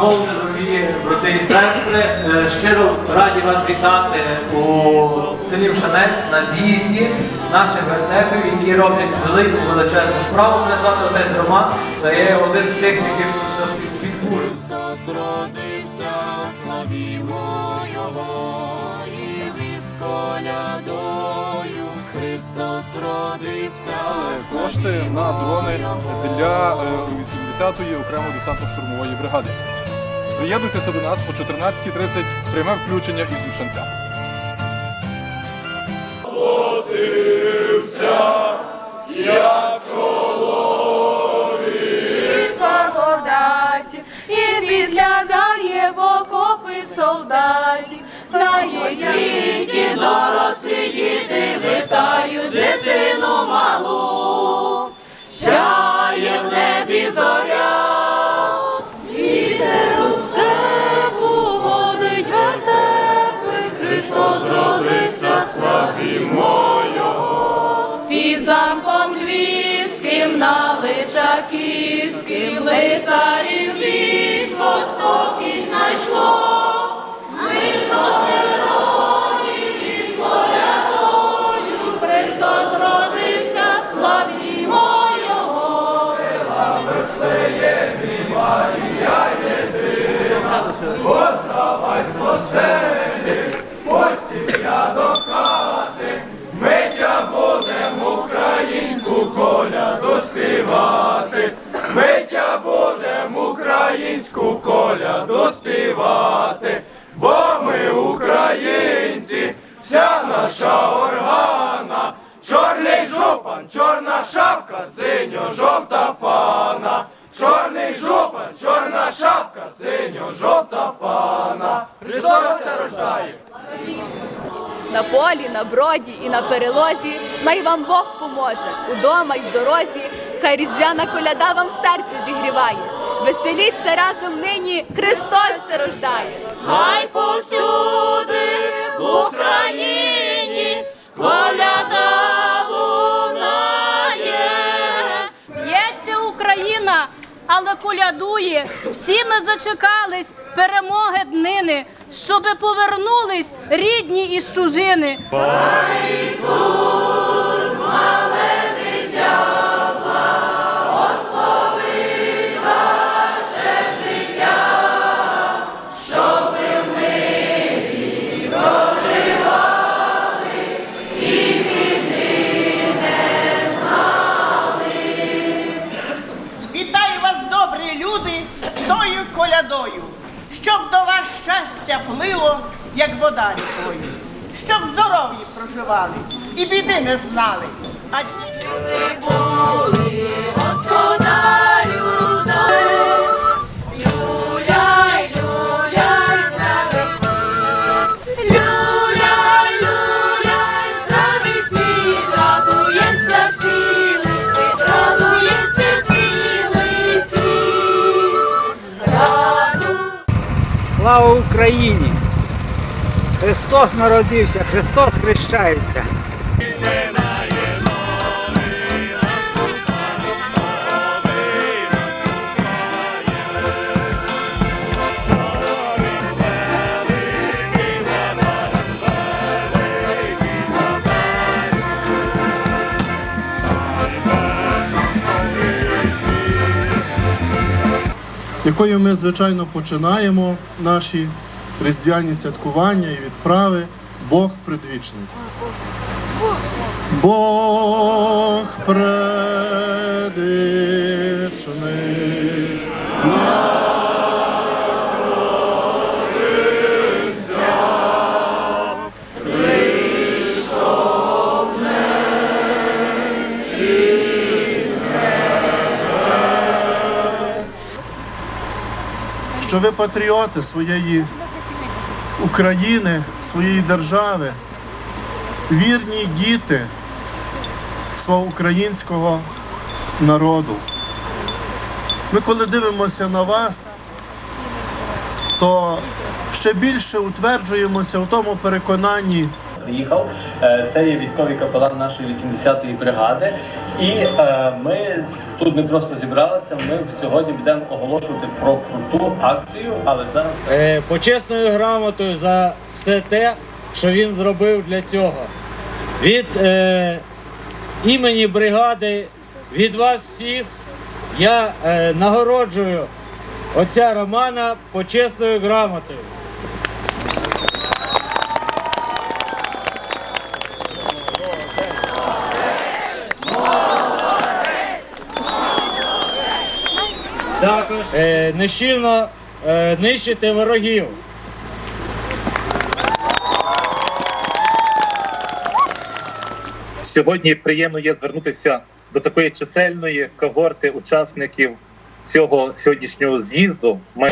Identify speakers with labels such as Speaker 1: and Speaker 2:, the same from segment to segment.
Speaker 1: молоді, дорогі брати і сестри, Е, щиро раді вас вітати у селі Мшанець на з'їзді наших вертепів, які роблять велику величезну справу. Мене звати отець Роман, та я один з тих, яких тут все підкурює.
Speaker 2: Христос родився, славімо Його, і вісколядою Христос родився.
Speaker 3: кошти на дрони для е, 80-ї окремо десантно-штурмової бригади. Приєднуйтеся до нас о 14.30, пряме включення із Вівшанця.
Speaker 4: благодаті і підглядає в окопи солдатів. Знає світі дорослі діти, на Личаківським лицарів
Speaker 5: жупан, чорна шапка, синьо-жовта фана, чорний жупан, чорна шапка, синьо-жовта фана. Христос рождає!
Speaker 6: На полі, на броді і на перелозі, най вам Бог поможе. Удома й в дорозі, хай різдвяна коляда вам серце зігріває. Веселіться разом нині, Христос се рождає.
Speaker 4: Хай повсюди в Україні коляда
Speaker 7: але колядує. Всі ми зачекались перемоги днини, щоби повернулись рідні із чужини.
Speaker 8: Вітаю тою щоб до вас щастя плило, як вода рікою, щоб здоров'ї проживали і біди не знали. А діти
Speaker 4: Господарю
Speaker 9: Слава Україні! Христос народився, Христос хрещається.
Speaker 10: Якою ми, звичайно, починаємо наші різдвяні святкування і відправи Бог предвічний. Бог предвічний. Що ви патріоти своєї України, своєї держави, вірні діти свого українського народу. Ми, коли дивимося на вас, то ще більше утверджуємося у тому переконанні,
Speaker 11: приїхав. Е, Це є військовий капелан нашої 80-ї бригади. І е, ми тут не просто зібралися. Ми сьогодні будемо оголошувати про круту акцію, але зараз
Speaker 12: Е, почесною грамотою за все те, що він зробив для цього. Від е, імені бригади, від вас всіх я е, нагороджую отця Романа почесною грамотою. Також е, нещільно е, нищити ворогів.
Speaker 13: Сьогодні приємно є звернутися до такої чисельної когорти учасників цього сьогоднішнього з'їзду. Ми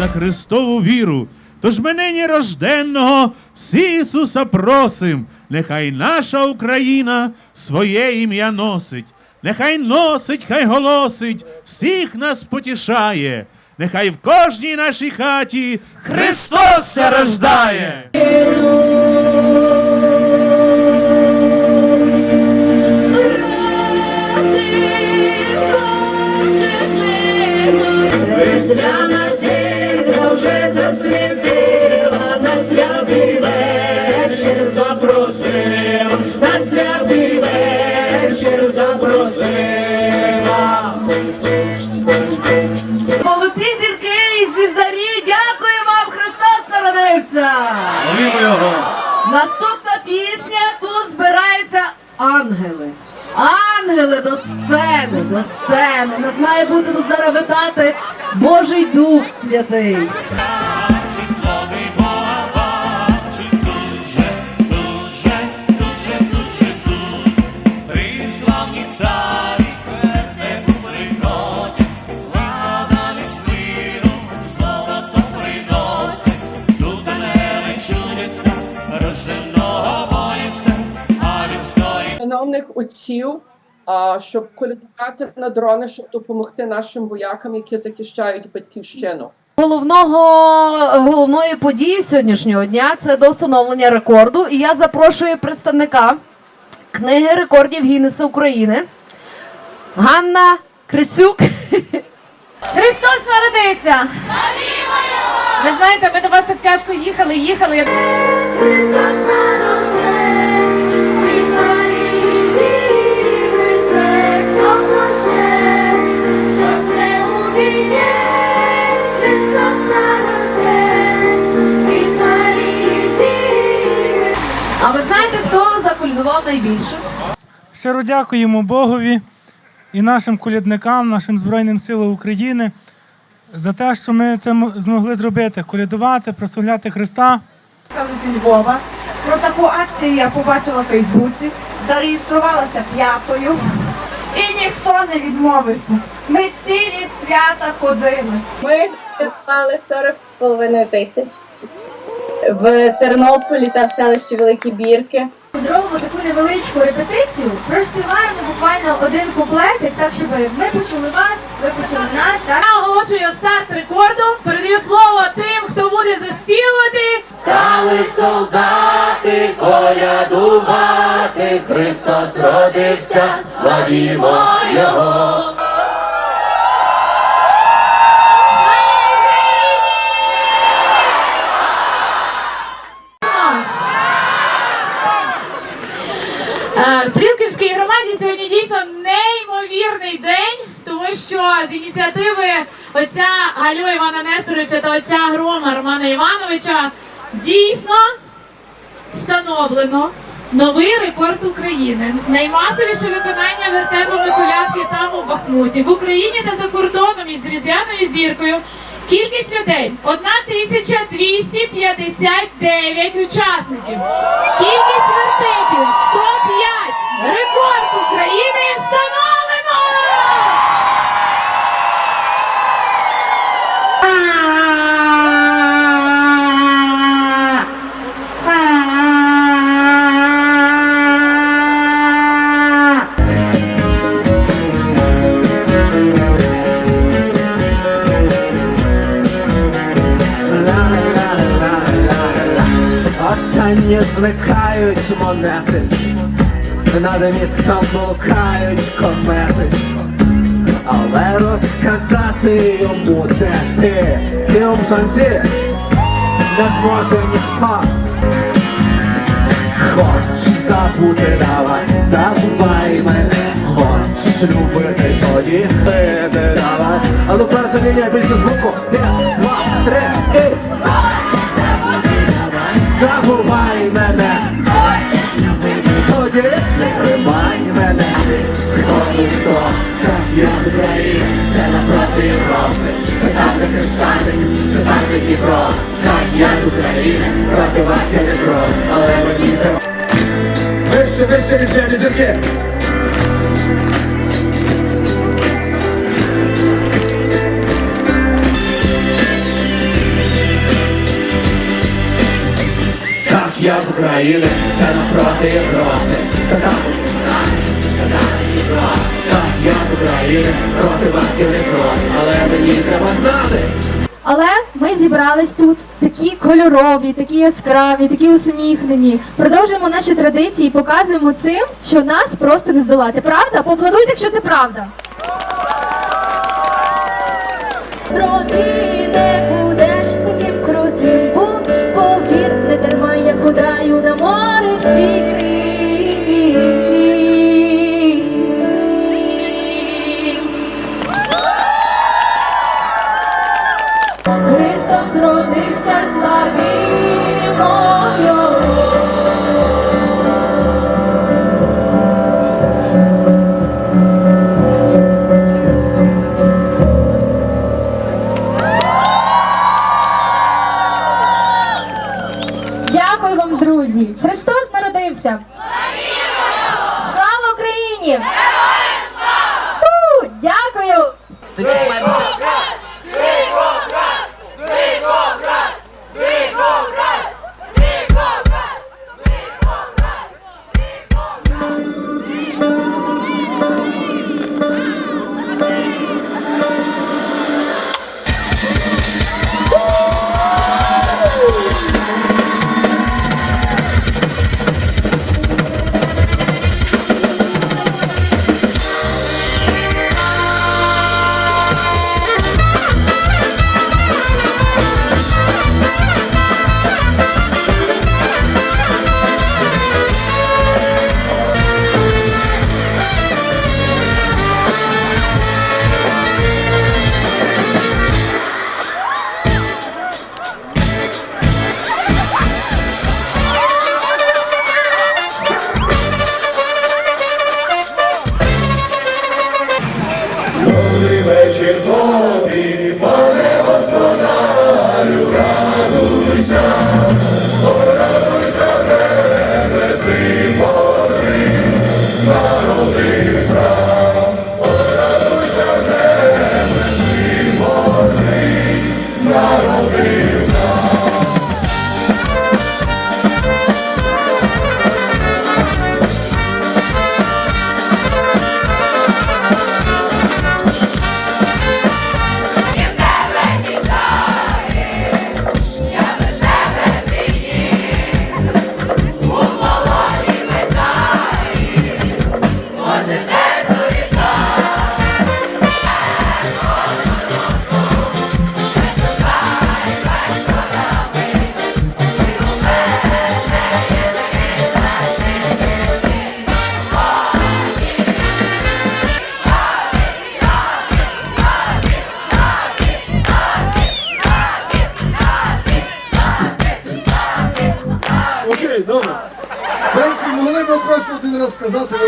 Speaker 14: за Христову віру. Тож мене рожденного, всі Ісуса просим, нехай наша Україна своє ім'я носить, нехай носить, хай голосить, всіх нас потішає, нехай в кожній нашій хаті Христос рождає.
Speaker 15: Різдвяна вечір запросила.
Speaker 16: Молодці зірки і звіздарі, дякую вам, Христос народився!
Speaker 1: Славімо його!
Speaker 16: Наступна пісня, тут збираються ангели. Ангели до сцени, до сцени. Нас має бути тут зараз витати Божий Дух Святий.
Speaker 17: Отців, а, щоб колядувати на дрони, щоб допомогти нашим воякам, які захищають батьківщину.
Speaker 16: Головного головної події сьогоднішнього дня це до встановлення рекорду. І я запрошую представника книги рекордів Гіннеса України Ганна Крисюк. Христос народився! Ви знаєте, ми до вас так тяжко їхали, їхали.
Speaker 15: Христос народжен,
Speaker 16: заколядував найбільше?
Speaker 3: Щиро дякуємо Богові і нашим колядникам, нашим Збройним силам України за те, що ми це змогли зробити колядувати, прославляти Христа.
Speaker 18: зі Львова. Про таку акцію я побачила в Фейсбуці, зареєструвалася п'ятою, і ніхто не відмовився. Ми цілі свята ходили.
Speaker 8: Ми зібрали 40 з половиною тисяч в Тернополі та в селищі Великі Бірки.
Speaker 16: Зробимо таку невеличку репетицію, проспіваємо буквально один куплетик, так щоб ми почули вас, ви почули нас. Так? Я оголошую старт рекорду. Передаю слово тим, хто буде заспівувати.
Speaker 19: Стали солдати колядувати, Христос родився, славімо Його.
Speaker 16: Що з ініціативи отця Галю Івана Несторовича та отця Грома Романа Івановича дійсно встановлено новий рекорд України. Наймасовіше виконання вертепами колядки там у Бахмуті. В Україні та за кордоном із різдвяною зіркою. Кількість людей 1259 учасників. Кількість
Speaker 20: не зникають монети, над містом блукають комети. Але розказати йому, де ти, у сонці, не зможе ніхто. Хочеш забути, давай, забувай мене. Хочеш любити, тоді хити, давай. А ну перша лінія більше звуку. Один, два, три і Хто? Ти хто, так я з України Це напроти Європи. Це де Хрещатик, це там де Дніпро. Так я з України, проти вас я не кров Але мені треба Вище, вище, різдвяні зірки. Так, я з України, це напроти Європи. Це там це там Дніпро Так, я з проти вас я не кров Але мені треба знати
Speaker 16: Але ми зібрались тут такі кольорові, такі яскраві, такі усміхнені. Продовжуємо наші традиції, і показуємо цим, що нас просто не здолати. Правда? Поаплодуйте, якщо це правда. Проти не будеш таким друзі! Христос народився! Слава Україні! Фу, Дякую!
Speaker 20: Добрий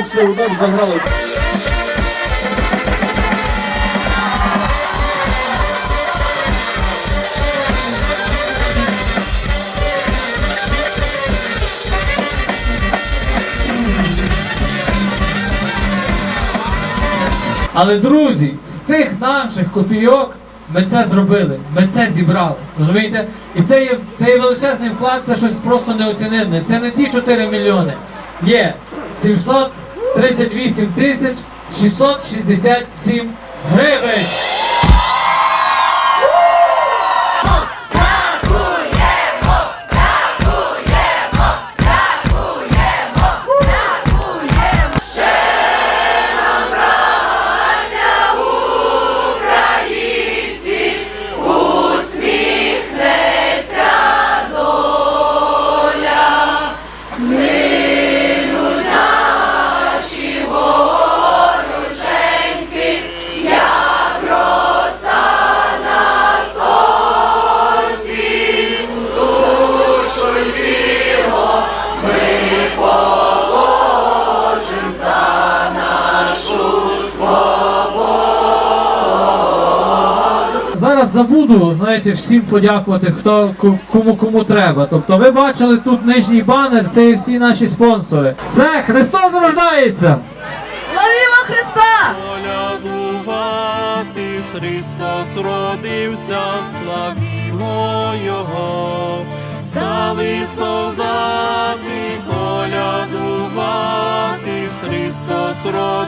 Speaker 10: б все одно б.
Speaker 1: Але друзі, з тих наших копійок ми це зробили, ми це зібрали. Розумієте? І це є, це є величезний вклад, це щось просто неоціненне. Це не ті 4 мільйони. Є 738 тисяч 667 гривень. Зараз забуду, знаєте, всім подякувати, хто кому кому треба. Тобто ви бачили тут нижній банер, це є всі наші спонсори. Все, Христос рождається!
Speaker 16: Славімо Христа!
Speaker 7: Христос родився, славімо Його, стали солдати колядувати Христос родився.